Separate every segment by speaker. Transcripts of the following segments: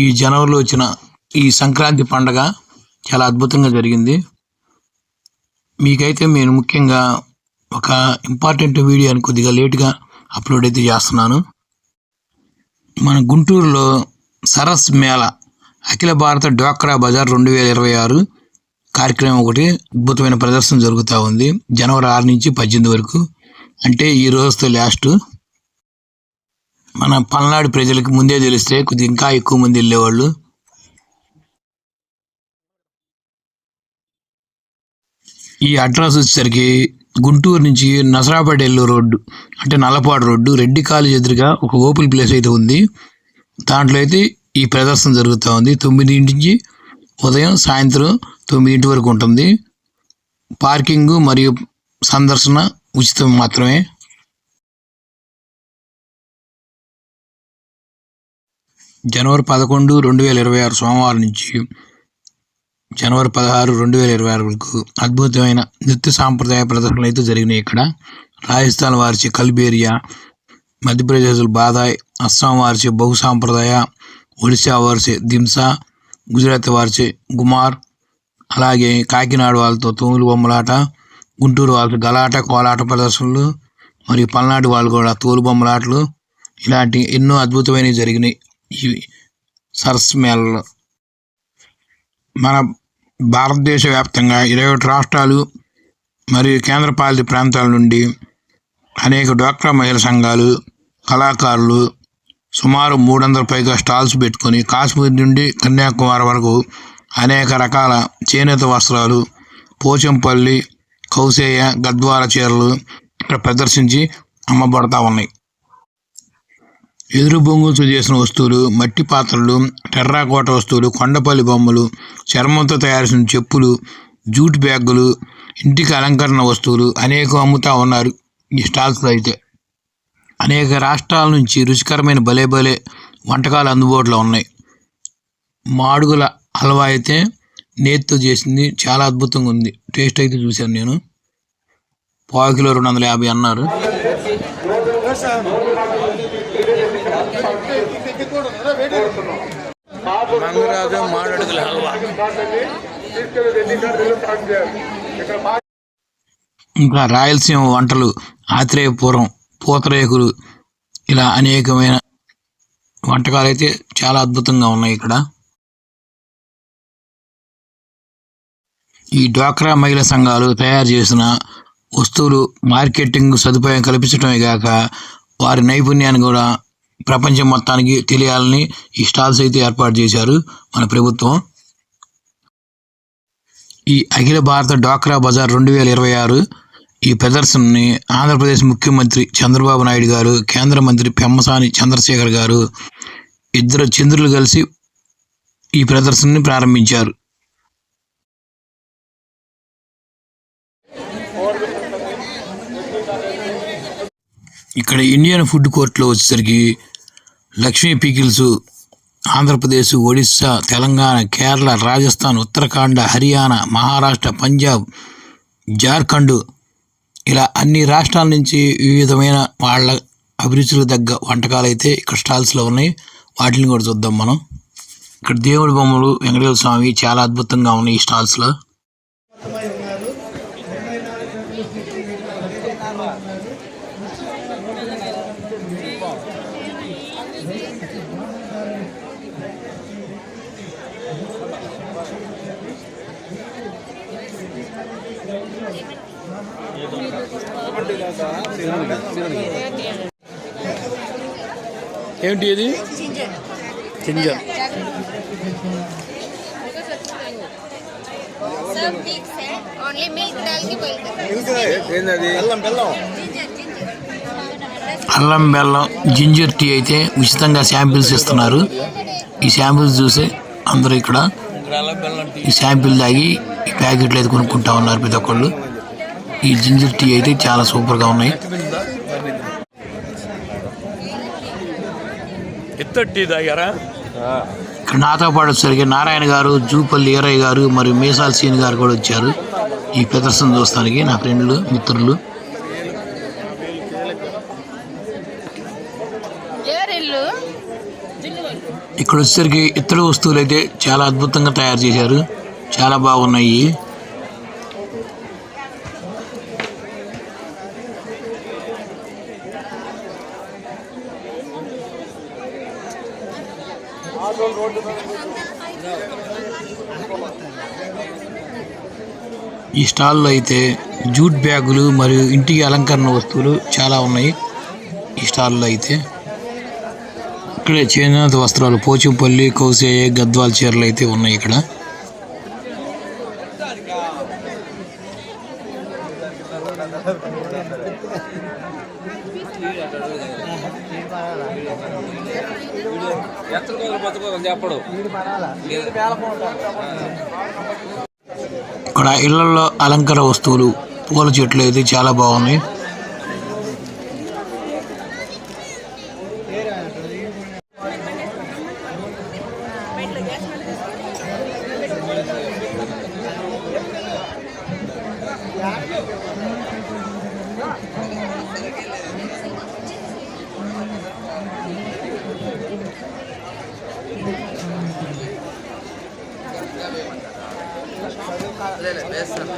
Speaker 1: ఈ జనవరిలో వచ్చిన ఈ సంక్రాంతి పండగ చాలా అద్భుతంగా జరిగింది. మీకైతే నేను ముఖ్యంగా ఒక ఇంపార్టెంట్ వీడియోని కొద్దిగా లేట్గా అప్లోడ్ అయితే చేస్తున్నాను. మన గుంటూరులో సరస్ మేళ అఖిల భారత డ్వాక్రా బజార్ రెండు వేల ఇరవై ఆరు కార్యక్రమం ఒకటి అద్భుతమైన ప్రదర్శన జరుగుతూ ఉంది. జనవరి ఆరు నుంచి పద్దెనిమిది వరకు. అంటే ఈ రోజుతో లాస్ట్ మన పల్నాడు ప్రజలకు ముందే తెలిస్తే కొద్దిగా ఇంకా ఎక్కువ మంది వెళ్ళేవాళ్ళు. ఈ అడ్రస్ వచ్చేసరికి గుంటూరు నుంచి నసరాపేట ఎల్లు రోడ్డు అంటే నల్లపాడు రోడ్డు రెడ్డి కాలేజ్ ఎదురుగా ఒక ఓపెన్ ప్లేస్ అయితే ఉంది. దాంట్లో అయితే ఈ ప్రదర్శన జరుగుతూ ఉంది. తొమ్మిదింటి నుంచి ఉదయం సాయంత్రం తొమ్మిదింటి వరకు ఉంటుంది. పార్కింగ్ మరియు సందర్శన ఉచితం మాత్రమే. జనవరి పదకొండు రెండు వేల ఇరవై ఆరు సోమవారం నుంచి జనవరి పదహారు రెండు వేల ఇరవై ఆరు వరకు అద్భుతమైన నృత్య సాంప్రదాయ ప్రదర్శనలు అయితే జరిగినాయి ఇక్కడ. రాజస్థాన్ వారిచే కల్బేరియా మధ్యప్రదేశ్ బాదాయ్ అస్సాం వారిచే బహు సాంప్రదాయ ఒడిశా వారిచే దింసా గుజరాత్ వారిచే గుమార్ అలాగే కాకినాడ వాళ్ళతో తోములు బొమ్మలాట గుంటూరు వాళ్ళతో గలాట కోలాట ప్రదర్శనలు మరియు పల్నాడు వాళ్ళు కూడా తోలు బొమ్మలాటలు ఇలాంటి ఎన్నో అద్భుతమైనవి జరిగినాయి. ఇవి సరస్ మేళలు మన భారతదేశ వ్యాప్తంగా ఇరవై ఒకటి రాష్ట్రాలు మరియు కేంద్రపాలిత ప్రాంతాల నుండి అనేక డ్వాక్రా మహిళా సంఘాలు కళాకారులు సుమారు మూడు వందల పైగా స్టాల్స్ పెట్టుకొని కాశ్మీర్ నుండి కన్యాకుమారి వరకు అనేక రకాల చేనేత వస్త్రాలు పోచంపల్లి కౌసేయ గద్వాల చీరలు ఇక్కడ ప్రదర్శించి అమ్మబడతా ఉన్నాయి. ఎదురు బొంగులతో చేసిన వస్తువులు మట్టి పాత్రలు టెర్రాకోట వస్తువులు కొండపల్లి బొమ్మలు చర్మంతో తయారు చేసిన చెప్పులు జూట్ బ్యాగులు ఇంటికి అలంకరణ వస్తువులు అనేకం అమ్ముతా ఉన్నారు ఈ స్టాల్స్లో అయితే. అనేక రాష్ట్రాల నుంచి రుచికరమైన భలే భలే వంటకాలు అందుబాటులో ఉన్నాయి. మాడుగుల హల్వా అయితే నేతితో చేసింది చాలా అద్భుతంగా ఉంది. టేస్ట్ అయితే చూశాను నేను. పావు కిలో రెండు వందల యాభై అన్నారు.
Speaker 2: మంగరాజు మాడడుగుల హల్వా
Speaker 1: ఇంకా రాయలసీమ వంటలు ఆత్రేయపురం పూతరేకులు ఇలా అనేకమైన వంటకాలు అయితే చాలా అద్భుతంగా ఉన్నాయి ఇక్కడ. ఈ డ్వాక్రా మహిళా సంఘాలు తయారు చేసిన వస్తువులు మార్కెటింగ్ సదుపాయం కల్పించడమే కాక వారి నైపుణ్యాన్ని కూడా ప్రపంచం మొత్తానికి తెలియాలని ఈ స్టాల్స్ అయితే ఏర్పాటు చేశారు మన ప్రభుత్వం. ఈ అఖిల భారత డ్వాక్రా బజార్ రెండు వేల ఇరవై ఆరు ఈ ప్రదర్శనని ఆంధ్రప్రదేశ్ ముఖ్యమంత్రి చంద్రబాబు నాయుడు గారు కేంద్ర మంత్రి పెమ్మసాని చంద్రశేఖర్ గారు ఇద్దరు చంద్రులు కలిసి ఈ ప్రదర్శనని ప్రారంభించారు. ఇక్కడ ఇండియన్ ఫుడ్ కోర్ట్లో వచ్చేసరికి లక్ష్మీ పీకిల్స్ ఆంధ్రప్రదేశ్ ఒడిస్సా తెలంగాణ కేరళ రాజస్థాన్ ఉత్తరాఖండ్ హర్యానా మహారాష్ట్ర పంజాబ్ జార్ఖండ్ ఇలా అన్ని రాష్ట్రాల నుంచి వివిధమైన వాళ్ళ అభిరుచులకు తగ్గ వంటకాలు అయితే ఇక్కడ స్టాల్స్లో ఉన్నాయి. వాటిని కూడా చూద్దాం మనం. ఇక్కడ దేవుడి బొమ్మలు వెంకటేశ్వర స్వామి చాలా అద్భుతంగా ఉన్నాయి ఈ స్టాల్స్లో ఏంటి ఇది? జింజర్. అల్లం బెల్లం జింజర్ టీ అయితే ఉచితంగా శాంపిల్స్ ఇస్తున్నారు. ఈ శాంపిల్స్ చూసి అందరూ ఇక్కడ ఈ శాంపిల్ తాగి ఈ ప్యాకెట్లు అయితే కొనుక్కుంటా ఉన్నారు ప్రతి ఒక్కళ్ళు. ఈ జింజర్ టీ అయితే చాలా సూపర్గా ఉన్నాయి.
Speaker 2: తాగారా
Speaker 1: ఇక్కడ నాతో పాటు వచ్చేసరికి నారాయణ గారు జూపల్లి ఈరయ్య గారు మరియు మీసాల్ సీన్ గారు కూడా వచ్చారు. ఈ ప్రదర్శన చూస్తానికి నా ఫ్రెండ్లు మిత్రులు. ఇక్కడ వచ్చేసరికి ఇతర వస్తువులు అయితే చాలా అద్భుతంగా తయారు చేశారు. చాలా బాగున్నాయి. ఈ స్టాల్లో అయితే జూట్ బ్యాగులు మరియు ఇంటికి అలంకరణ వస్తువులు చాలా ఉన్నాయి. ఈ స్టాల్లో అయితే ఇక్కడే చేనేత వస్త్రాలు పోచంపల్లి కౌసేయ గద్వాల్ చీరలు అయితే ఉన్నాయి ఇక్కడ. ఇక్కడ ఇళ్ళలో అలంకార వస్తువులు పూల చెట్లు అయితే చాలా బాగున్నాయి. లేదు వేస్తాం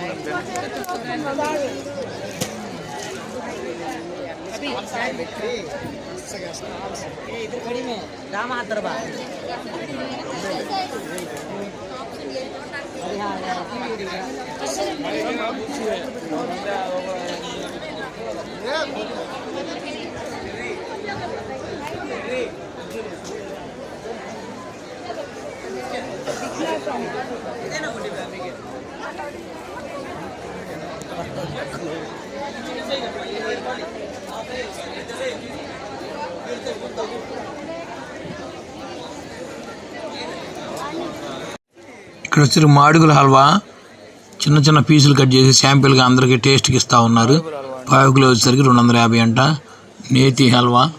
Speaker 1: రామ దర్బార్ Thank you. ఇక్కడ వచ్చి మాడుగుల హల్వా. చిన్న చిన్న పీసులు కట్ చేసి శాంపిల్గా అందరికీ టేస్ట్కి ఇస్తూ ఉన్నారు. పావుకులు వచ్చేసరికి రెండు వందల యాభై అంట. నేతి హల్వా.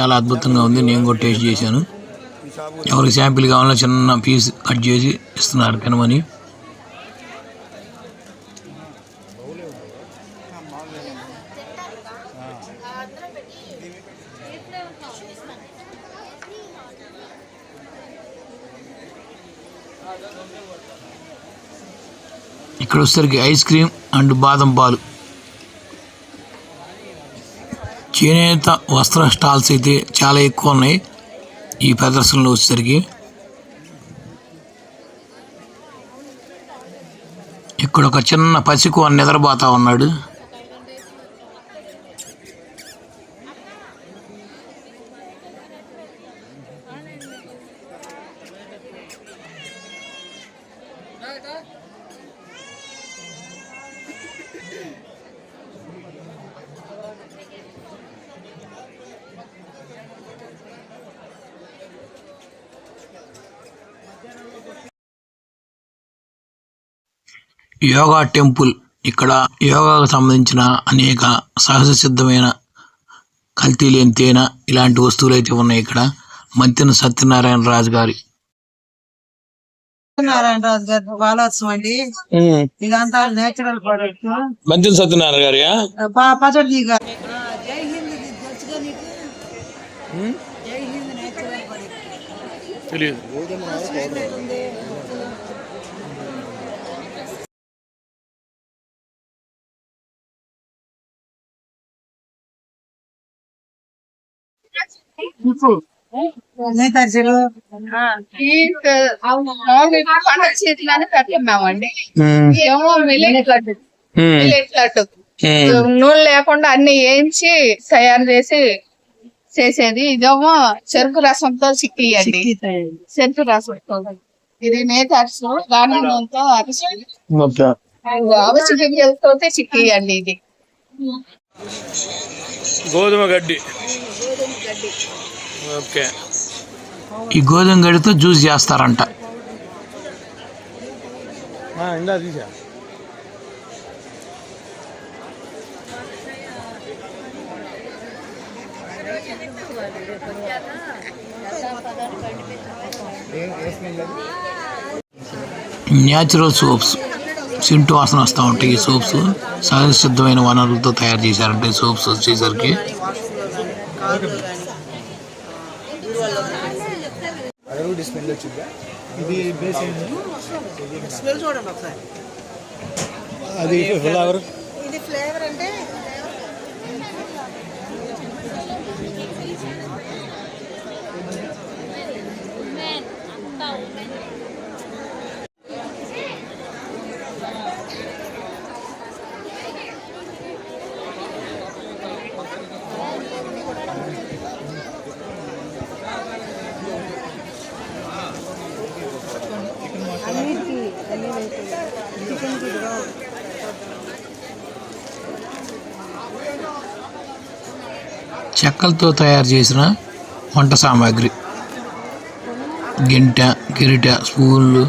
Speaker 1: చాలా అద్భుతంగా ఉంది. నేను కూడా టేస్ట్ చేశాను. ఎవరికి శాంపిల్ కావాలో చిన్న పీస్ కట్ చేసి ఇస్తున్నారు తినమని ఇక్కడ వచ్చేసరికి ఐస్ క్రీమ్ అండ్ బాదం పాలు. చేనేత వస్త్ర స్టాల్స్ అయితే చాలా ఎక్కువ ఉన్నాయి. ఈ ప్రదర్శనలో వచ్చేసరికి ఇక్కడ ఒక చిన్న పసికు నిద్రపోతా ఉన్నాడు. యోగా టెంపుల్ ఇక్కడ యోగాకు సంబంధించిన అనేక సహజ సిద్ధమైన కల్తీ లేని తేనె ఇలాంటి వస్తువులు అయితే ఉన్నాయి ఇక్కడ. మంతెన సత్యనారాయణ రాజు గారి.
Speaker 3: నారాయణ రాజు గారి వాలోత్సవం అండి. ఇదంతా నేచురల్ ప్రొడక్ట్
Speaker 1: మంతెన సత్యనారాయణ గారి.
Speaker 3: గారు జై హింద్ ఇది తెలుసుగా నీకు జై హింద్ నేచురల్ ప్రొడక్ట్
Speaker 1: తెలియదు
Speaker 3: నేతాజీలు
Speaker 4: పండుగ చేతిలోనే కట్టుకున్నామండి ఏమో మిల్లెట్ లడ్డు. మిల్లెట్ లడ్డు. నూనె లేకుండా అన్ని వేయించి తయారు చేసి చేసేది. ఇదేమో చెరుకు రసంతో చిక్కియండి. చెరుకు రసంతో ఇది నేత అరిసు దాని నూనెతో అరిసి అవిసి గింజలతో చిక్కియండి ఇది.
Speaker 2: గోధుమ గడ్డి. ఓకే.
Speaker 1: ఈ గోధుమ గడితో జ్యూస్ చేస్తారంట.
Speaker 2: ఇందా తీసా.
Speaker 1: న్యాచురల్ సోప్స్ సింటు వాసన వస్తూ ఉంటాయి ఈ సోప్స్ సహజ సిద్ధమైన వనరులతో తయారు చేశారంటే సోప్స్ వచ్చేసరికి.
Speaker 2: ఇది బేస్
Speaker 3: స్మెల్ చూడండి ఒకసారి.
Speaker 2: అది ఫ్లవర్
Speaker 3: ఇది ఫ్లేవర్ అంటే
Speaker 1: చెక్కలతో తయారు చేసిన వంట సామాగ్రి. గింట గిరిట స్పూన్లు.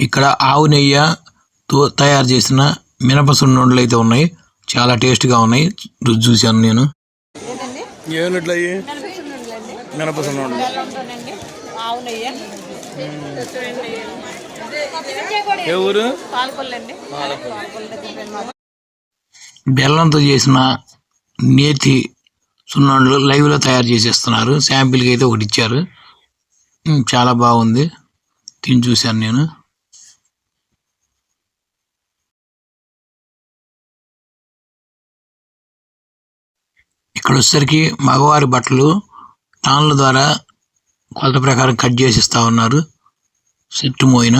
Speaker 1: ఇక్కడ ఆవు నెయ్య తయారు చేసిన మినప సున్నుండలు అయితే ఉన్నాయి. చాలా టేస్ట్గా ఉన్నాయి. రుచి చూశాను నేను.
Speaker 2: ఏ ఊరు?
Speaker 1: బెల్లంతో చేసిన నేతి సున్నుండలు లైవ్లో తయారు చేసేస్తున్నారు. శాంపిల్కి అయితే ఒకటి ఇచ్చారు. చాలా బాగుంది. తిని చూశాను నేను. ఇక్కడ వచ్చేసరికి మగవారి బట్టలు టాన్ల ద్వారా కొలత ప్రకారం కట్ చేసి ఇస్తా ఉన్నారు. సెట్ మోయిన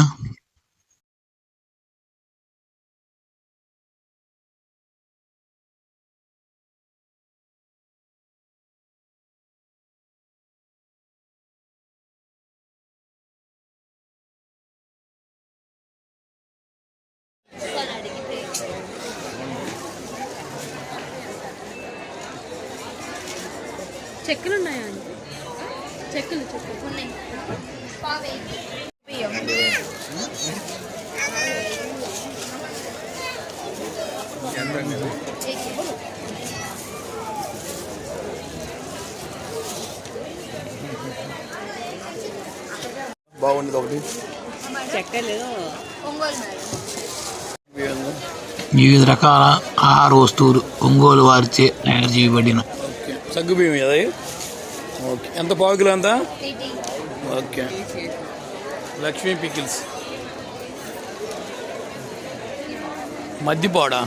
Speaker 4: చెక్కులు ఉన్నాయా అండి చెక్కులు చెక్కులు ఉన్నాయి బియ్యం
Speaker 2: బాగుంది ఒకటి
Speaker 3: చెక్కలు
Speaker 4: ఒంగోలు మేడం
Speaker 1: వివిధ రకాల ఆహార వస్తువులు ఒంగోలు వారిచే తయారు చేయబడిన
Speaker 2: ఓకే సగ్గు బియ్యం అది ఓకే ఎంత పావు కిలో ఎంత
Speaker 4: టీటీ
Speaker 2: ఓకే లక్ష్మీ పికిల్స్ మద్దిపాడా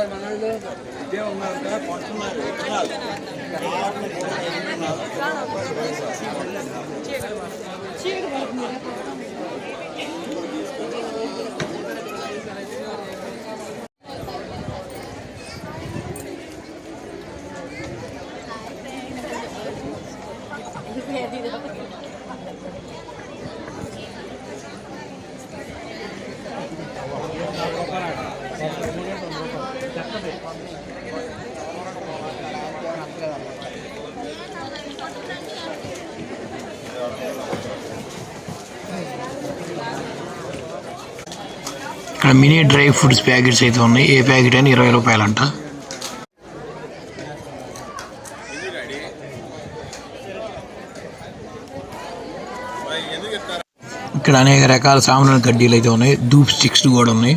Speaker 2: ఉన్నారు వస్తున్నారు మనోళ్ళు ఇదే ఉన్నారు కదా కొంటున్నారు
Speaker 1: ఇక్కడ మినీ డ్రై ఫ్రూట్స్ ప్యాకెట్స్ అయితే ఉన్నాయి. ఏ ప్యాకెట్ అయినా ఇరవై రూపాయలంట. ఇక్కడ అనేక రకాల సామాన్య కడ్డీలు అయితే ఉన్నాయి. ధూప్ స్టిక్స్ కూడా ఉన్నాయి.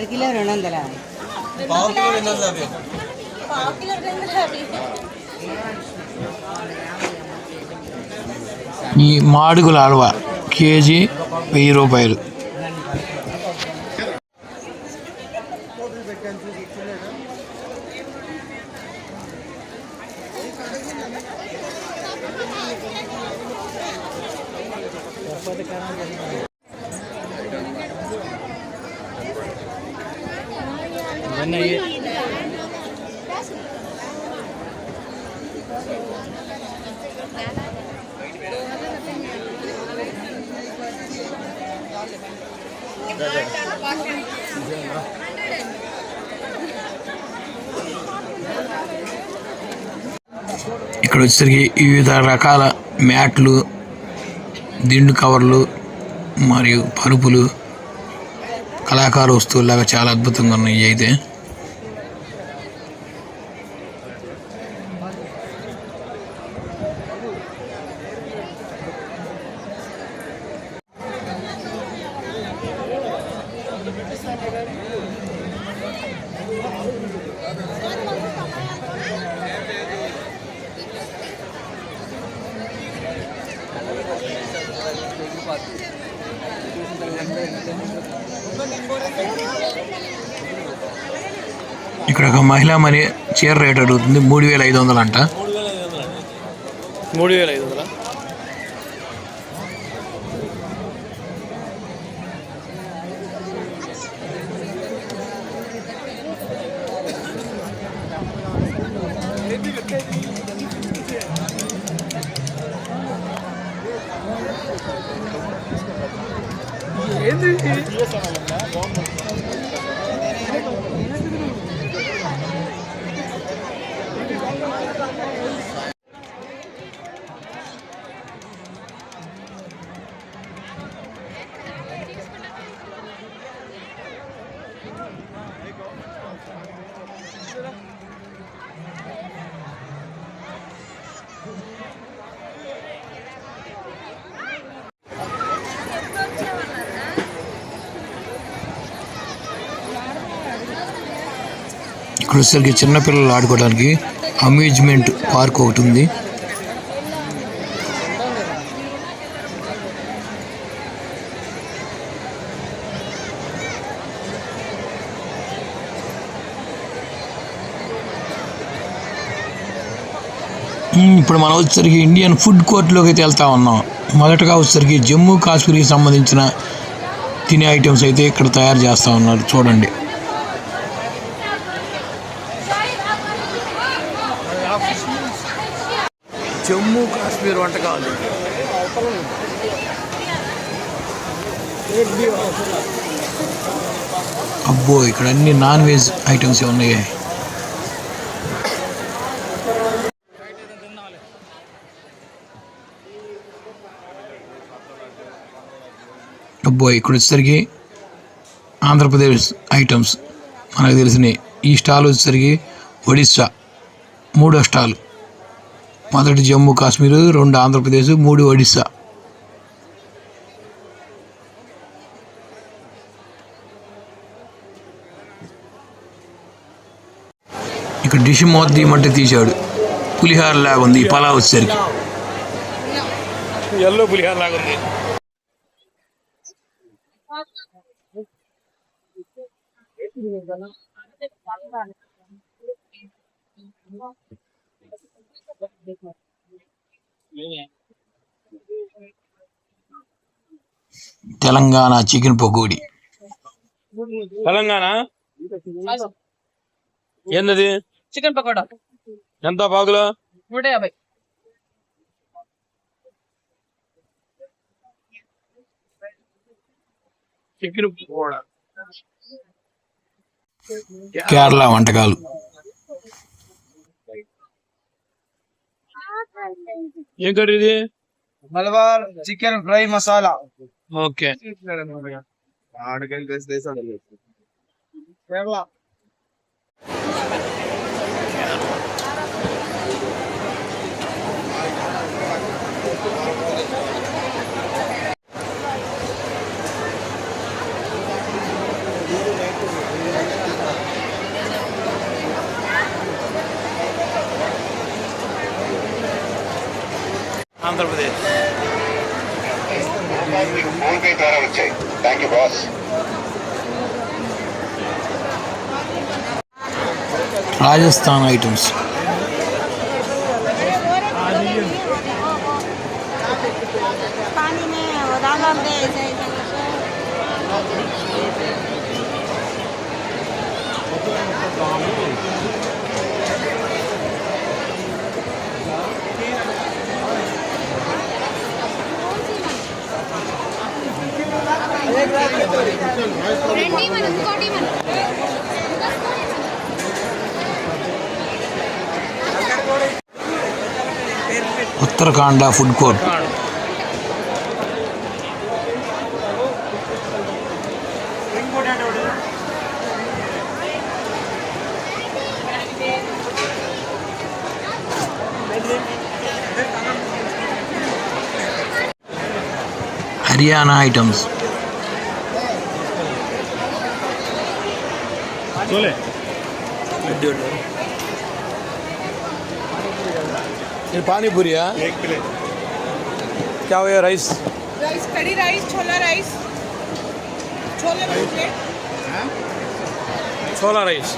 Speaker 3: రెండు
Speaker 2: పావు కిలో
Speaker 3: అరకిలో రెండు వందల
Speaker 1: ఈ మాడుగుల అలవ కేజీ వెయ్యి రూపాయలు ఇక్కడ వచ్చేసరికి వివిధ రకాల మ్యాట్లు దిండు కవర్లు మరియు పరుపులు కళాకార వస్తువులాగా చాలా అద్భుతంగా ఉన్నాయి అయితే. ఇక్కడ ఒక మహిళా మరి చీర రేట్ అడుగుతుంది. మూడు వేల ఐదు వందలు అంట.
Speaker 2: మూడు వేల ఐదు వందల?
Speaker 1: ఇక్కడ వచ్చేసరికి చిన్నపిల్లలు ఆడుకోవడానికి అమ్యూజ్మెంట్ పార్క్ ఒకటి ఉంది. ఇప్పుడు మనం వచ్చేసరికి ఇండియన్ ఫుడ్ కోర్ట్లోకి అయితే వెళ్తా ఉన్నాం. మొదటగా వచ్చేసరికి జమ్మూ కాశ్మీర్కి సంబంధించిన తినే ఐటమ్స్ అయితే ఇక్కడ తయారు చేస్తూ ఉన్నారు. చూడండి.
Speaker 2: జమ్మూ కాశ్మీర్ వంటకాలు.
Speaker 1: అబ్బో ఇక్కడ అన్ని నాన్ వెజ్ ఐటమ్స్ ఉన్నాయి. అబ్బో ఇక్కడ వచ్చేసరికి ఆంధ్రప్రదేశ్ ఐటమ్స్. మనకు తెలిసినవి ఈ స్టాల్ వచ్చేసరికి ఒడిస్సా. మూడో స్టాల్. మొదటి జమ్మూ కాశ్మీర్ రెండు ఆంధ్రప్రదేశ్ మూడు ఒడిస్సా. ఇక్కడ డిష్ మూత తీయమంటే తీశాడు. పులిహార లాగా ఉంది ఈ పలావ్ వచ్చేసరికి.
Speaker 2: ఎల్లో పులిహార లాగా ఉంది.
Speaker 1: తెలంగాణ చికెన్ పకోడీ.
Speaker 2: తెలంగాణ? ఏందది?
Speaker 5: చికెన్ పకోడా?
Speaker 2: ఎంత బాగులో
Speaker 5: నూట యాభై.
Speaker 2: చికెన్ పకోడా?
Speaker 1: కేరళ వంటకాలు.
Speaker 2: ఏం కర్రీ ఇది
Speaker 6: Malabar chicken fry masala
Speaker 2: okay
Speaker 6: Kerala
Speaker 5: Andhra Pradesh PhonePe ద్వారా వచ్చాయి
Speaker 3: thank
Speaker 4: you boss Rajasthan items
Speaker 1: Uttarakhand food court Haryana items
Speaker 2: ये पानी पूरी है? हाँ? एक प्लेट। क्या हुआ rice
Speaker 7: rice kadhi rice chhola rice chole bhature हाँ?
Speaker 2: छोला राइस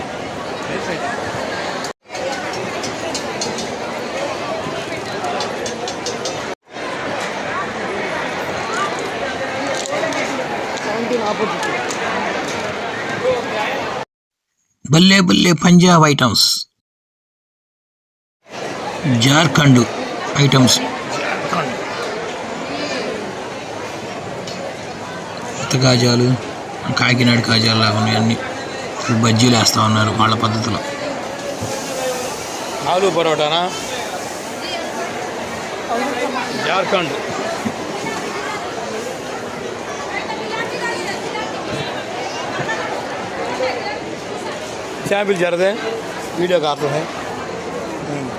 Speaker 1: बल्ले बल्ले पंजाब आइटम्स జార్ఖండ్ ఐటమ్స్ కొత్త కాజాలు కాకినాడ కాజాలు లాగా ఉన్నాయి అన్ని బజ్జీలు వేస్తూ ఉన్నారు వాళ్ళ పద్ధతిలో
Speaker 2: ఆలూ పరోటానా జార్ఖండ్ శాంపిల్ జరదే వీడియో కాదు है పకోడీ చూ
Speaker 7: परोटा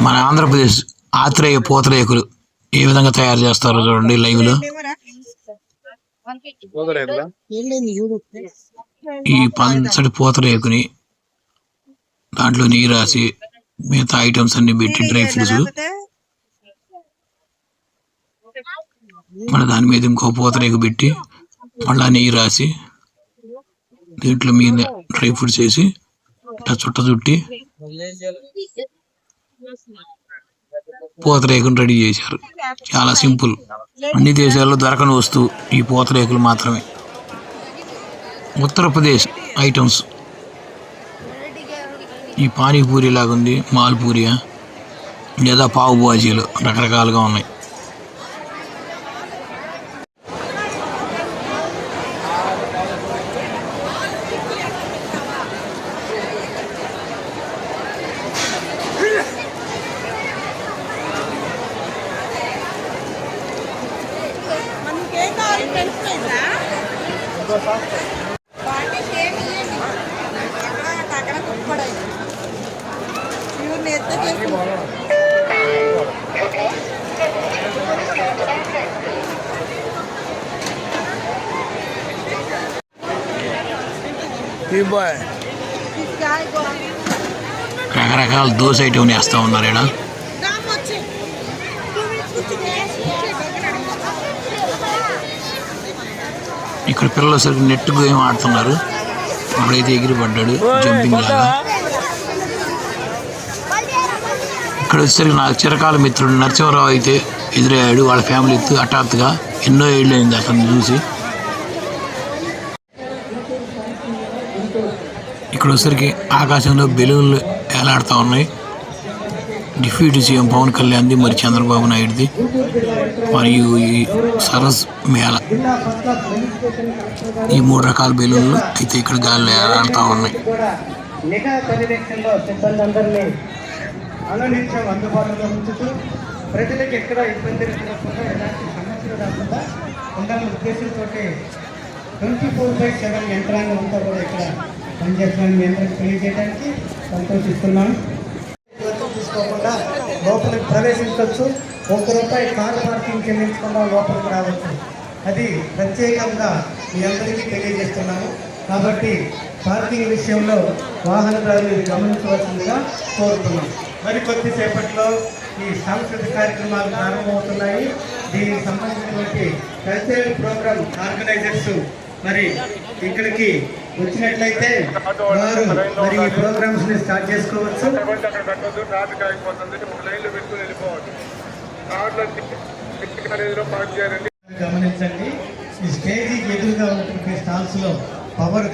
Speaker 1: మన ఆంధ్రప్రదేశ్ ఆత్రేయ పూతరేకులు ఏ విధంగా తయారు చేస్తారో చూడండి లైవ్లో ఈ పంచడి పూతరేకుని దాంట్లో నీరు రాసి మిగతా ఐటమ్స్ అన్ని పెట్టి డ్రై ఫ్రూట్స్ మళ్ళీ దాని మీద ఇంకో పూతరేకు పెట్టి మళ్ళా నెయ్యి రాసి దీంట్లో మీద డ్రై ఫ్రూట్స్ వేసి చుట్ట చుట్టి పూతరేకును రెడీ చేశారు. చాలా సింపుల్. అన్ని దేశాల్లో దొరకని వస్తువు ఈ పూతరేకులు మాత్రమే. ఉత్తరప్రదేశ్ ఐటమ్స్. ఈ పానీపూరి లాగుంది మాల్పూరియా లేదా పావు బాజీలు రకరకాలుగా ఉన్నాయి
Speaker 7: మనకి ఏం కావాలి తెలుస్తుందా బాగా కేక్ ఇవ్వండి అక్కడ అక్కడ కుప్పడాయి ఇవన్నీ ఎత్త చేసి
Speaker 2: ఈ బాయ్
Speaker 7: గాయ గో
Speaker 1: సొసైటీ దోశ ఐటమ్ వేస్తూ ఉన్నారు ఇక్కడ ఇక్కడ పిల్లలు సరికి నెట్ గేమ్ ఆడుతున్నారు? అప్పుడైతే ఎగిరి పడ్డాడు జంపింగ్ లాగా. ఇక్కడ వచ్చేసరికి నాకు చిరకాల మిత్రుడు నరసింహరావు అయితే ఎదురయ్యాడు వాళ్ళ ఫ్యామిలీతో హఠాత్తుగా ఎన్నో ఏళ్ళు అయింది అతన్ని చూసి. ఇక్కడ వచ్చేసరికి ఆకాశంలో బెలూన్లు వేలాడుతూ ఉన్నాయి. డిప్యూటీ సీఎం పవన్ కళ్యాణ్ది మరి చంద్రబాబు నాయుడుది మరియు ఈ సరస్ మేళ. ఈ మూడు రకాల బెలూన్లు అయితే ఇక్కడ గాలి ఆడుతూ ఉన్నాయి.
Speaker 8: నిఘా పర్యవేక్షణలో సిబ్బంది అనునిత్యం అందుబాటులో ఉంచుతూ ప్రజలకు ఎక్కడ ఇబ్బంది కలగకుండా ఎలాంటి సమస్యలు రాకుండా ఉండాలనే ఉద్దేశంతో ట్వంటీ ఫోర్ బై సెవెన్ యంత్రాంగం అంతా కూడా ఇక్కడ పనిచేస్తున్నాను మీ అందరికి తెలియజేయడానికి సంతోషిస్తున్నాను. తీసుకోకుండా లోపలికి ప్రవేశించవచ్చు. ఒక్క రూపాయి కార్ పార్కింగ్ చెల్లించకుండా లోపలికి రావచ్చు. అది ప్రత్యేకంగా మీ అందరికీ తెలియజేస్తున్నాము కాబట్టి పార్కింగ్ విషయంలో వాహనదారులు ఇది గమనించవలసిందిగా కోరుతున్నాం. మరి కొద్దిసేపట్లో ఈ సాంస్కృతిక కార్యక్రమాలు ప్రారంభమవుతున్నాయి. దీనికి సంబంధించినటువంటి కల్చరల్ ప్రోగ్రామ్ ఆర్గనైజర్స్ మరి ఇక్కడికి వచ్చినట్లయితే వారు మరి ఈ ప్రోగ్రామ్స్ని స్టార్ట్ చేసుకోవచ్చు.
Speaker 9: అక్కడ పెట్టొద్దు ట్రాఫిక్ ఆగిపోతుంది ఒక లైన్లో పెట్టుకుని వెళ్ళిపోవాలి కార్లో కాలేజీలో పార్క్ చేయాలండి
Speaker 8: గమనించండి ఈ స్టేజీకి ఎదురుగా ఉన్నటువంటి స్టాల్స్లో పవర్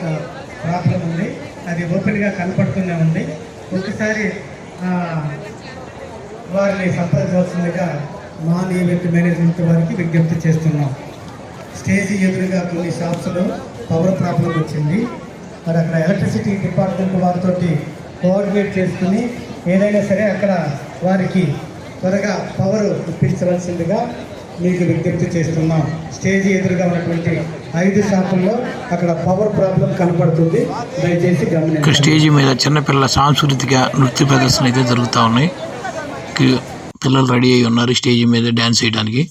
Speaker 8: ప్రాబ్లం ఉంది. అది ఓపెన్గా కనపడుతూనే ఉంది. ఒకసారి వారిని సంప్రదించవలసిందిగా నాన్ ఈవెంట్ మేనేజ్మెంట్ వారికి విజ్ఞప్తి చేస్తున్నాం. స్టేజీ ఎదురుగా కొన్ని షాప్స్లో పవర్ ప్రాబ్లం వచ్చింది. మరి అక్కడ ఎలక్ట్రిసిటీ డిపార్ట్మెంట్ వారితో కోఆర్డినేట్ చేసుకుని ఏదైనా సరే అక్కడ వారికి త్వరగా పవర్ ఇప్పించవలసిందిగా మీకు విజ్ఞప్తి చేస్తున్నాం. స్టేజీ ఎదురుగా ఉన్నటువంటి ఐదు షాపుల్లో అక్కడ పవర్ ప్రాబ్లం కనపడుతుంది. దయచేసి
Speaker 1: ఇక్కడ
Speaker 8: గమనించండి
Speaker 1: స్టేజి మీద చిన్నపిల్లల సాంస్కృతిక నృత్య ప్రదర్శన అయితే జరుగుతూ ఉన్నాయి. పిల్లలు రెడీ అయి ఉన్నారు స్టేజి మీద డ్యాన్స్ చేయడానికి.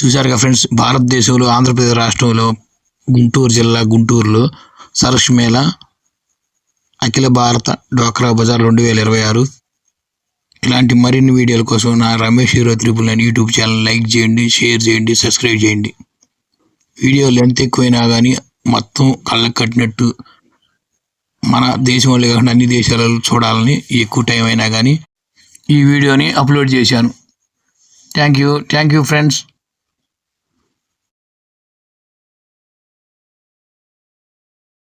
Speaker 1: చూశారుగా ఫ్రెండ్స్ భారతదేశంలో ఆంధ్రప్రదేశ్ రాష్ట్రంలో గుంటూరు జిల్లా గుంటూరులో సరస్ మేళా అఖిల భారత డ్వాక్రా బజార్ రెండు వేల ఇరవై ఆరు. ఇలాంటి మరిన్ని వీడియోల కోసం నా రమేష్ హీరో త్రిపుల్ అని యూట్యూబ్ ఛానల్ లైక్ చేయండి షేర్ చేయండి సబ్స్క్రైబ్ చేయండి. వీడియో లెంత్ ఎక్కువైనా కానీ మొత్తం కళ్ళకు కట్టినట్టు మన దేశం వాళ్ళు కాకుండా అన్ని దేశాలలో చూడాలని ఎక్కువ టైం అయినా కానీ ఈ వీడియోని అప్లోడ్ చేశాను. Thank you thank you friends.